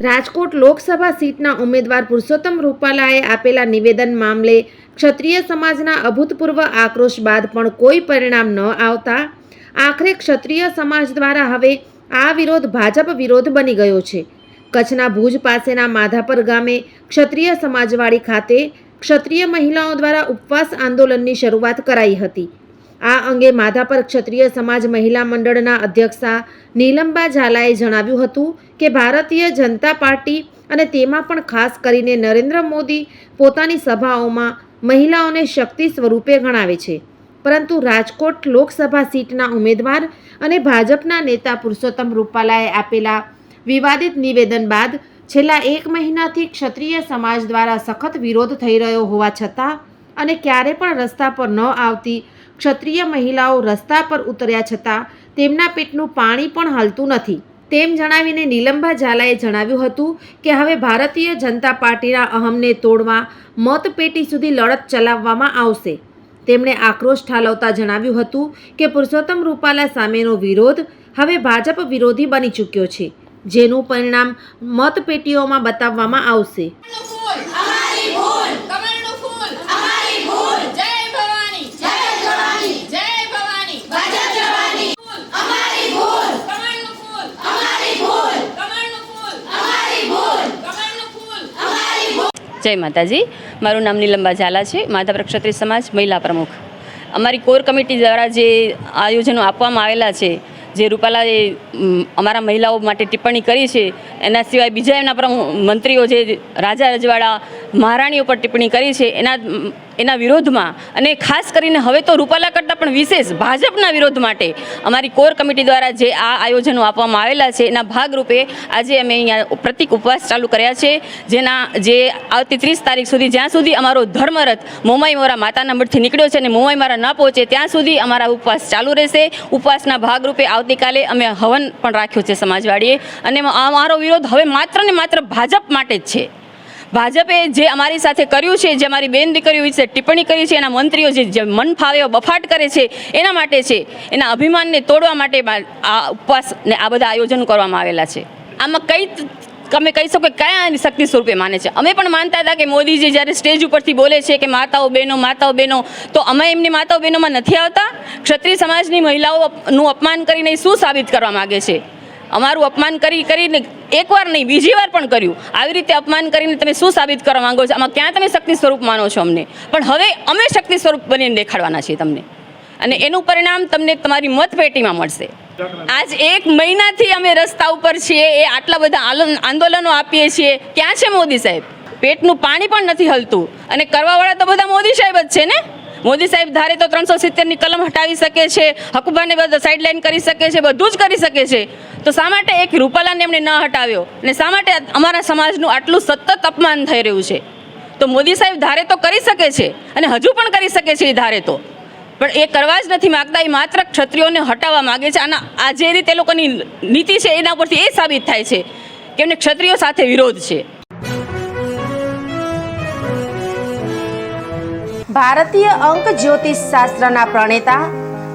Rajkot Lok Sabha સીટના ઉમેદવાર પુરુષોત્તમ રૂપાલાએ આપેલા નિવેદન મામલે ક્ષત્રિય સમાજના અભૂતપૂર્વ આક્રોશ બાદ પણ કોઈ પરિણામ ન આવતા આખરે ક્ષત્રિય સમાજ દ્વારા હવે આ વિરોધ ભાજપ વિરોધ બની ગયો છે. કચ્છના ભુજ પાસેના માધાપર ગામે ક્ષત્રિય સમાજવાડી ખાતે ક્ષત્રિય મહિલાઓ દ્વારા ઉપવાસ આંદોલનની શરૂઆત કરાઈ હતી. આ અંગે માધાપર ક્ષત્રિય સમાજ મહિલા મંડળના અધ્યક્ષા નીલંબા ઝાલાએ જણાવ્યું હતું કે ભારતીય જનતા પાર્ટી અને તેમાં પણ ખાસ કરીને નરેન્દ્ર મોદી પોતાની સભાઓમાં મહિલાઓને શક્તિ સ્વરૂપે ગણાવે છે. પરંતુ રાજકોટ લોકસભા સીટના ઉમેદવાર અને ભાજપના નેતા પુરુષોત્તમ રૂપાલાએ આપેલા વિવાદિત નિવેદન બાદ છેલ્લા એક મહિનાથી ક્ષત્રિય સમાજ દ્વારા સખત વિરોધ થઈ રહ્યો હોવા છતાં અને ક્યારે પણ રસ્તા પર ન આવતી ક્ષત્રિય મહિલાઓ રસ્તા પર ઉતર્યા છતાં તેમના પેટનું પાણી પણ હાલતું નથી. તેમ જણાવીને નીલંબા ઝાલાએ જણાવ્યું હતું કે હવે ભારતીય જનતા પાર્ટીના અહમને તોડવા મતપેટી સુધી લડત ચલાવવામાં આવશે. તેમણે આક્રોશ ઠાલવતા જણાવ્યું હતું કે પુરુષોત્તમ રૂપાલા સામેનો વિરોધ હવે ભાજપ વિરોધી બની ચૂક્યો છે, જેનું પરિણામ મતપેટીઓમાં બતાવવામાં આવશે. જય માતાજી. મારું નામ નીલંબા ઝાલા છે. માધાપર ક્ષત્રિય સમાજ, મહિલા પ્રમુખ. અમારી કોર કમિટી દ્વારા જે આયોજનો આપવામાં આવેલા છે, જે રૂપાલાએ અમારા મહિલાઓ માટે ટિપ્પણી કરી છે, એના સિવાય બીજા એમના મંત્રીઓ જે રાજા રજવાડા, મહારાણીઓ પર ટિપ્પણી કરી છે, એના એના વિરોધમાં. અને ખાસ કરીને હવે તો રૂપાલા કરતાં પણ વિશેષ ભાજપના વિરોધ માટે અમારી કોર કમિટી દ્વારા જે આ આયોજનો આપવામાં આવેલા છે, એના ભાગરૂપે આજે અમે અહીંયા પ્રતિક ઉપવાસ ચાલુ કર્યા છે, જેના જે આવતી ત્રીસ તારીખ સુધી, જ્યાં સુધી અમારો ધર્મરથ મોમાઈ મોરા માતાના મઠથી નીકળ્યો છે અને મોમાઈ મારા ન પહોંચે, ત્યાં સુધી અમારા ઉપવાસ ચાલુ રહેશે. ઉપવાસના ભાગરૂપે આવતીકાલે અમે હવન પણ રાખ્યો છે સમાજવાડીએ. અને અમારો વિરોધ હવે માત્ર ને માત્ર ભાજપ માટે જ છે. ભાજપે જે અમારી સાથે કર્યું છે, જે અમારી બેન દીકરીઓ વિશે ટિપ્પણી કરી છે, એના મંત્રીઓ જે મન ફાવે બફાટ કરે છે, એના માટે છે, એના અભિમાનને તોડવા માટે આ ઉપવાસ ને આ બધા આયોજનો કરવામાં આવેલા છે. આમાં કઈ તમે કહી શકો કયા શક્તિ સ્વરૂપે માને છે? અમે પણ માનતા હતા કે મોદીજી જ્યારે સ્ટેજ ઉપરથી બોલે છે કે માતાઓ બહેનો માતાઓ બહેનો, તો અમે એમની માતાઓ બહેનોમાં નથી આવતા? ક્ષત્રિય સમાજની મહિલાઓનું અપમાન કરીને શું સાબિત કરવા માગે છે? અમારું અપમાન કરી કરીને એકવાર નહીં, બીજી વાર પણ કર્યું. આવી રીતે અપમાન કરીને તમે શું સાબિત કરવા માંગો છો? આમાં ક્યાં તમે શક્તિ સ્વરૂપ માનો છો અમને? પણ હવે અમે શક્તિ સ્વરૂપ બનીને દેખાડવાના છીએ તમને. અને એનું પરિણામ તમને તમારી મતપેટીમાં મળશે. આજ એક મહિનાથી અમે રસ્તા ઉપર છીએ, એ આટલા બધા આંદોલનો આપીએ છીએ. ક્યાં છે મોદી સાહેબ? પેટનું પાણી પણ નથી હલતું. અને કરવાવાળા તો બધા મોદી સાહેબ જ છે ને? મોદી સાહેબ ધારે તો ત્રણસો સિત્તેરની કલમ હટાવી શકે છે, હકુબાને બધા સાઇડલાઇન કરી શકે છે, બધું જ કરી શકે છે. તો શા માટે એક રૂપાલાને એમણે ન હટાવ્યો? અને શા માટે અમારા સમાજનું આટલું સતત અપમાન થઈ રહ્યું છે? તો મોદી સાહેબ ધારે તો કરી શકે છે, અને હજુ પણ કરી શકે છે એ ધારે તો. પણ એ કરવા જ નથી માગતા, એ માત્ર ક્ષત્રિયોને હટાવવા માગે છે. અને આ જે રીતે લોકોની નીતિ છે એના પરથી એ સાબિત થાય છે કે એમને ક્ષત્રિયો સાથે વિરોધ છે. ભારતીય અંક જ્યોતિષ શાસ્ત્રના પ્રણેતા